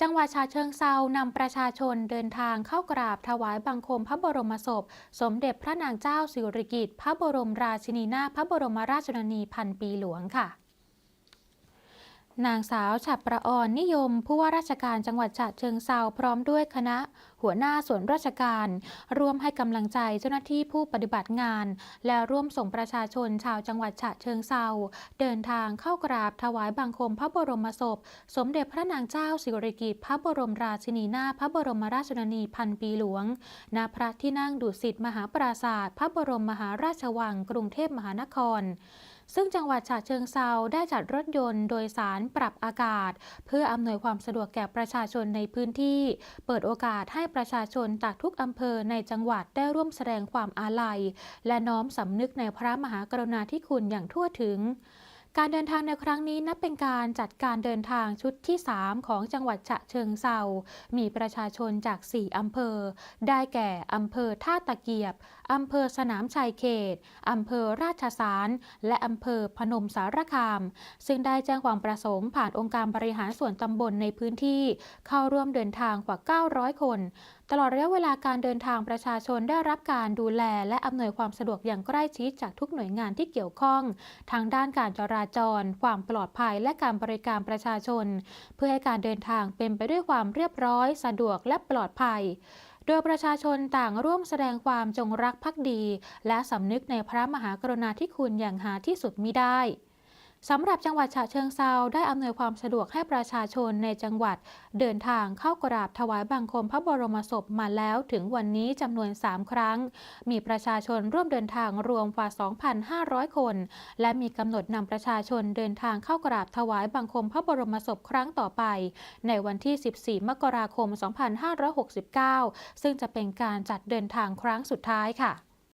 จังหวัดชาเชิงเซานำประชาชนเดินทางเข้ากราบถวายบังคมพระบรมศพ สมเด็จพระนางเจ้าสิริกิติ์พระบรมราชินีนาถพระบรมราชชนนีพันปีหลวงค่ะ นางสาวฉับประออนนิยม ผู้ว่าราชการจังหวัดฉะเชิงเซาพร้อมด้วยคณะ หัวหน้าส่วนราชการ ร่วมให้กำลังใจเจ้าหน้าที่ผู้ปฏิบัติงาน และร่วมส่งประชาชนชาวจังหวัดฉะเชิงเซาเดินทางเข้ากราบถวายบังคมพระบรมศพ สมเด็จพระนางเจ้าสิริกิติ์พระบรมราชินีนาถพระบรมราชชนนีพันปีหลวงณพระที่นั่งดุสิตมหาปราศาสตร์พระบรมมหาราชวัง กรุงเทพมหานคร ซึ่งจังหวัดฉะเชิงเซาได้จัดรถยนต์โดยสารปรับอากาศ เพื่ออำนวยความสะดวกแก่ประชาชนในพื้นที่ เปิดโอกาสให้ประชาชนจากทุกอำเภอในจังหวัดได้ร่วมแสดงความอาลัย และน้อมสำนึกในพระมหากรุณาธิคุณอย่างทั่วถึง การเดินทางในครั้งนี้นับเป็นการจัดการเดินทางชุดที่ 3 ของจังหวัดฉะเชิงเซา มีประชาชนจาก 4 อำเภอ ได้แก่ อำเภอท่าตะเกียบ อำเภอสนามชัยเขต อำเภอราชสาร และอำเภอพนมสารคาม ซึ่งได้แจ้งความประสงค์ผ่านองค์การบริหารส่วนตำบลในพื้นที่ เข้าร่วมเดินทางกว่า 900 คนตลอดระยะเวลาการเดินทางประชาชนได้รับการดูแล และอำนวยความสะดวกอย่างใกล้ชิดจากทุกหน่วยงานที่เกี่ยวข้อง ทางด้านการจราจร ความปลอดภัยและการบริการประชาชน เพื่อให้การเดินทางเป็นไปด้วยความเรียบร้อย สะดวกและปลอดภัยโดยประชาชนต่างร่วมแสดงความจงรักภักดี และสำนึกในพระมหากรุณาธิคุณอย่างหาที่สุดมิได้ สำหรับจังหวัดฉะเชิงเซาได้อำนวยความสะดวกให้ประชาชนในจังหวัด เดินทางเข้ากราบถวายบังคมพระบรมศพมาแล้วถึงวันนี้จำนวน 3 ครั้ง มีประชาชนร่วมเดินทางรวมกว่า 2,500 คน และมีกำหนดนำประชาชนเดินทางเข้ากราบถวายบังคมพระบรมศพครั้งต่อไป ในวันที่ 14 มกราคม 2569 ซึ่งจะเป็นการจัดเดินทางครั้งสุดท้ายค่ะ